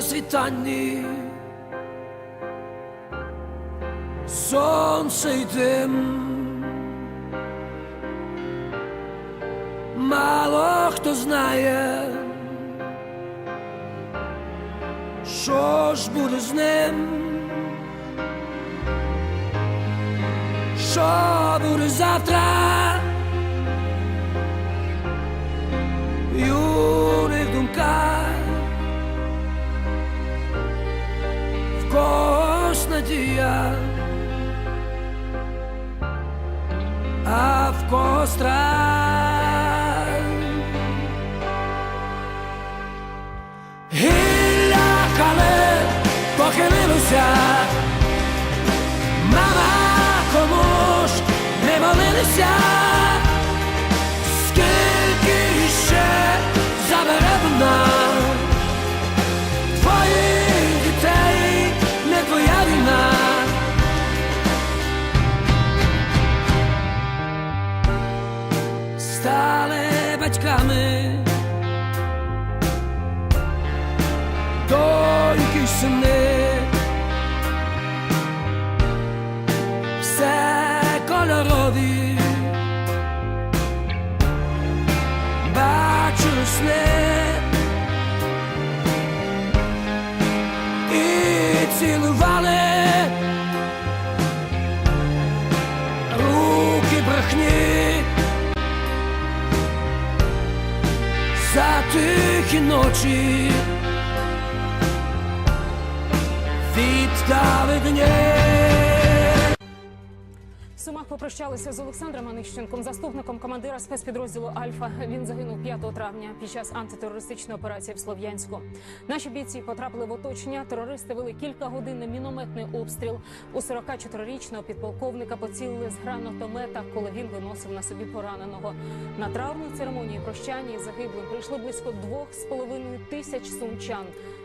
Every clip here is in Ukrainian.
світанні, сонце й дим. Мало хто знає, що ж буде з ним, що буде завтра. А в когось. Гілля кале похилилося, мама кому ж не молилися. Батьками, доньки сини, все кольорові. бачу сни. І цілували тихі ночі віддали дні. Сумах попрощалися з Олександром Анищенком, заступником командира спецпідрозділу Альфа. Він загинув 5 травня під час антитерористичної операції в Слов'янську. Наші бійці потрапили в оточення. Терористи вели кількагодинний мінометний обстріл. У 44-річного підполковника поцілили з гранатомета, коли він виносив на собі пораненого. На траурну церемонії прощання із загиблим прийшли близько двох з половиною тисяч сумчан.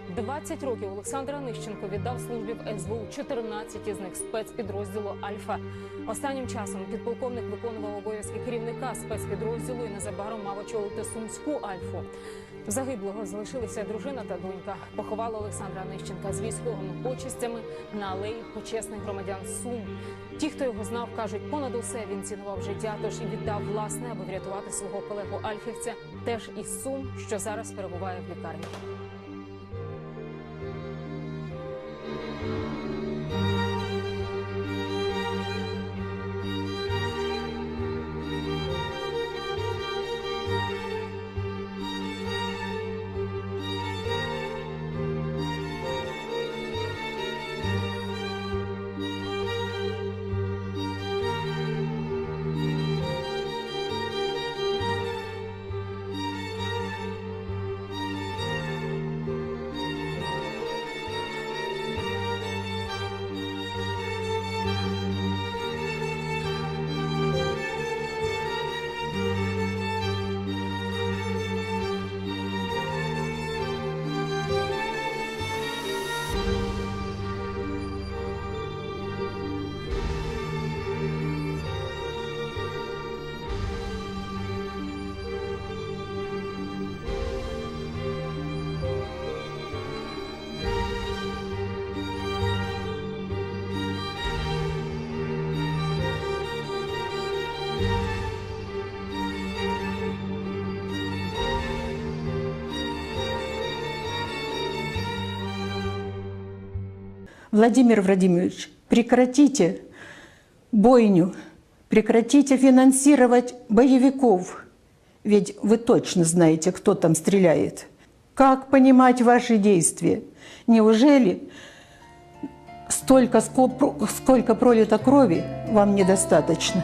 20 років Олександр Анищенко віддав службі в СБУ, 14 із них спецпідрозділу Альфа. Останнім часом підполковник виконував обов'язки керівника спецпідрозділу і незабаром мав очолити сумську Альфу. Загиблого залишилися дружина та донька. Поховали Олександра Анищенка з військовими почестями на алеї почесних громадян Сум. Ті, хто його знав, кажуть, понад усе він цінував життя, тож і віддав власне, аби врятувати свого колегу Альфівця, теж із Сум, що зараз перебуває в лікарні. Владимир Владимирович, прекратите бойню, прекратите финансировать боевиков. Ведь вы точно знаете, кто там стреляет. Как понимать ваши действия? Неужели столько, ско- сколько пролито крови вам недостаточно?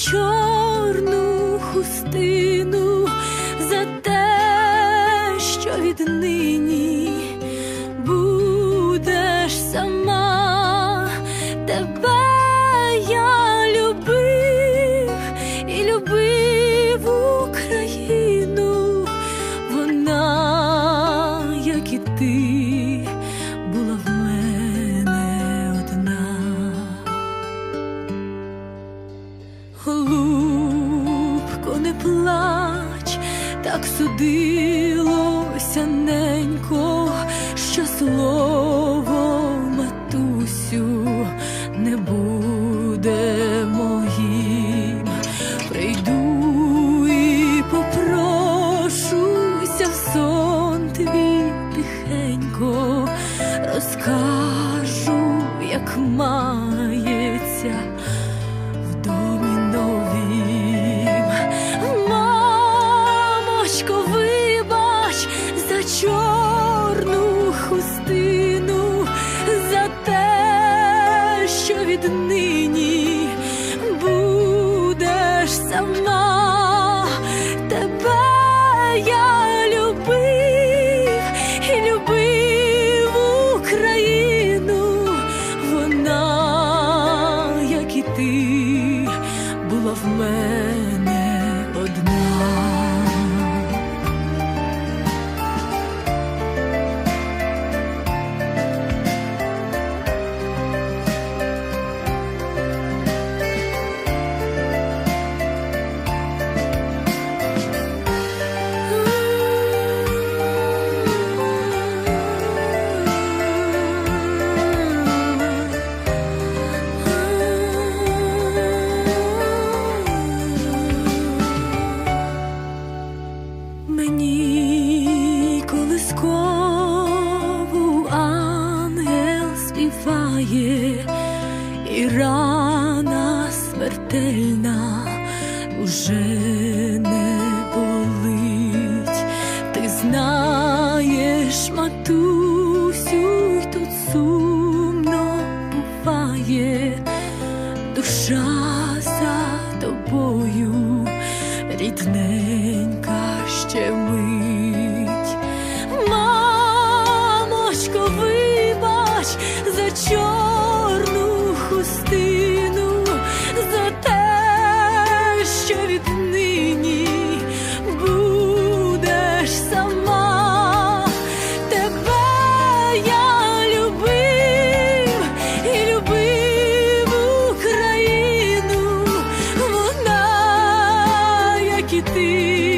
чорну хустину за те, що віднині. плач, так судилося ненько, що слово матусю. і рана смертельна уже не болить, ти знаєш, матусю, й тут сумно буває, душа за тобою рідненька ще ми. ti.